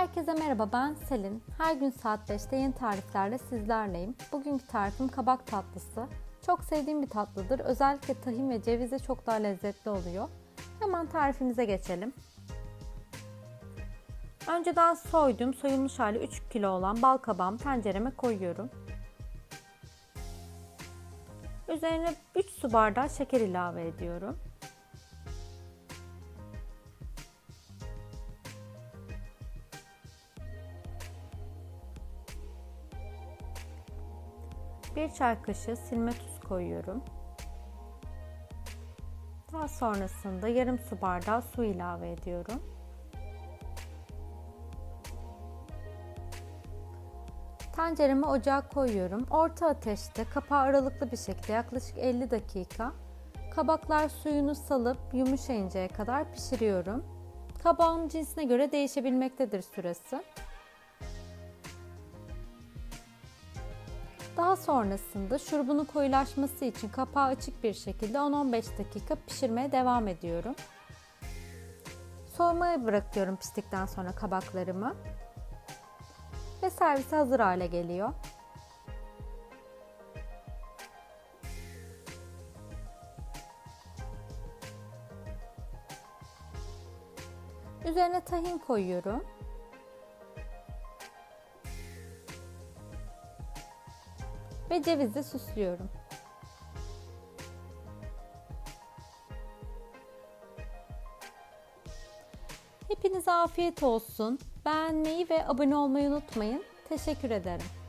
Herkese merhaba ben Selin. Her gün saat 5'te yeni tariflerle sizlerleyim. Bugünkü tarifim kabak tatlısı. Çok sevdiğim bir tatlıdır. Özellikle tahin ve cevizle çok daha lezzetli oluyor. Hemen tarifimize geçelim. Önceden soydum, soyulmuş hali 3 kilo olan bal kabağımı tencereme koyuyorum. Üzerine 3 su bardağı şeker ilave ediyorum. Bir çay kaşığı silme tuz koyuyorum. Daha sonrasında yarım su bardağı su ilave ediyorum. Tenceremi ocağa koyuyorum. Orta ateşte kapağı aralıklı bir şekilde yaklaşık 50 dakika kabaklar suyunu salıp yumuşayıncaya kadar pişiriyorum. Kabağın cinsine göre değişebilmektedir süresi. Daha sonrasında şurubunun koyulaşması için kapağı açık bir şekilde 10-15 dakika pişirmeye devam ediyorum. Soğumaya bırakıyorum piştikten sonra kabaklarımı. Ve servise hazır hale geliyor. Üzerine tahin koyuyorum. Ve cevizle süslüyorum. Hepinize afiyet olsun. Beğenmeyi ve abone olmayı unutmayın. Teşekkür ederim.